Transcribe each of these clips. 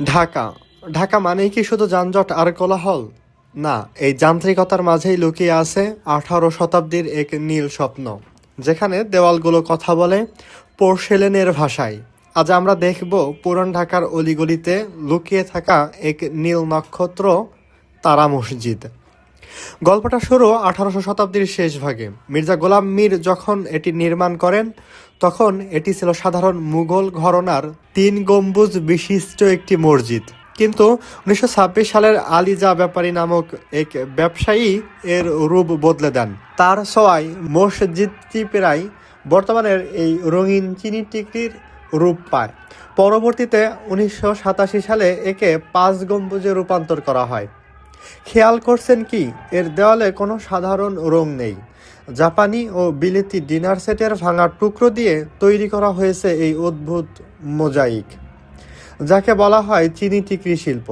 ঢাকা। ঢাকা মানেই কি শুধু যানজট আর কোলাহল? না, এই যান্ত্রিকতার মাঝেই লুকিয়ে আছে আঠারো শতাব্দীর এক নীল স্বপ্ন, যেখানে দেওয়ালগুলো কথা বলে পোর্সেলেনের ভাষায়। আজ আমরা দেখব পুরান ঢাকার অলিগলিতে লুকিয়ে থাকা এক নীল নক্ষত্র তারা মসজিদ। গল্পটা শুরু আঠারোশো শতাব্দীর শেষ ভাগে। মির্জা গোলাম মীর যখন এটি নির্মাণ করেন, তখন এটি ছিল সাধারণ মুঘল ঘরনার তিন গম্বুজ বিশিষ্ট একটি মসজিদ। কিন্তু উনিশশো ছাব্বিশ সালের আলিজা ব্যাপারী নামক এক ব্যবসায়ী এর রূপ বদলে দেন। তার সওয়ায় মসজিদটি প্রায় বর্তমানের এই রঙিন চিনি টিকরির রূপ পায়। পরবর্তীতে উনিশশো সাতাশি সালে একে পাঁচ গম্বুজে রূপান্তর করা হয়। খেয়াল করছেন কি? এর দেওয়ালে কোনো সাধারণ রং নেই। জাপানি ও বিলেতি ডিনার সেটের ভাঙা টুকরো দিয়ে তৈরি করা হয়েছে এই অদ্ভুত মোজাইক। যাকে বলা হয় চিনি টিকরি শিল্প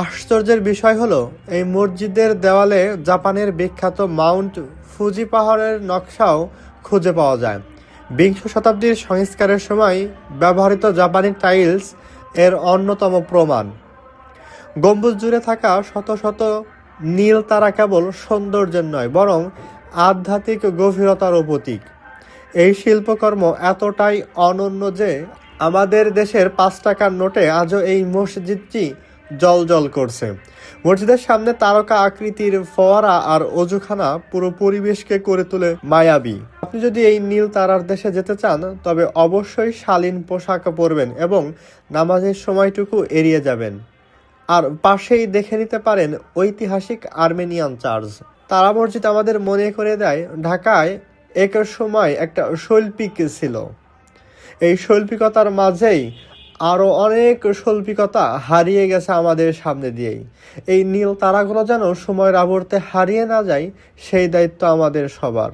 আশ্চর্যের বিষয় হলো, এই মসজিদের দেওয়ালে জাপানের বিখ্যাত মাউন্ট ফুজি পাহাড়ের নকশাও খুঁজে পাওয়া যায়। বিংশ শতাব্দীর সংস্কারের সময় ব্যবহৃত জাপানি টাইলস এর অন্যতম প্রমাণ। গম্বুজ জুড়ে থাকা শত শত নীল তারা কেবল সৌন্দর্যের নয়, বরং আধ্যাত্মিক গভীরতারও প্রতীক। এই শিল্পকর্ম এতটাই অনন্য যে আমাদের দেশের পাঁচ টাকার নোটে আজও এই মসজিদটি জল করছে। মসজিদের সামনে তারকা আকৃতির ফোয়ারা আর অজুখানা পুরো পরিবেশকে করে তোলে মায়াবী। আপনি যদি এই নীল তারার দেশে যেতে চান, তবে অবশ্যই শালীন পোশাক পরবেন এবং নামাজের সময়টুকু এড়িয়ে যাবেন। আর পাশেই দেখে নিতে পারেন ঐতিহাসিক আর্মেনিয়ান চার্চ। তারা মসজিদ আমাদের মনে করে দেয়, ঢাকায় এক সময় একটা শৈল্পিক ছিল। এই শৈল্পিকতার মাঝেই আরও অনেক শৈল্পিকতা হারিয়ে গেছে আমাদের সামনে দিয়েই। এই নীল তারাগুলো যেন সময়ের আবর্তে হারিয়ে না যায়, সেই দায়িত্ব আমাদের সবার।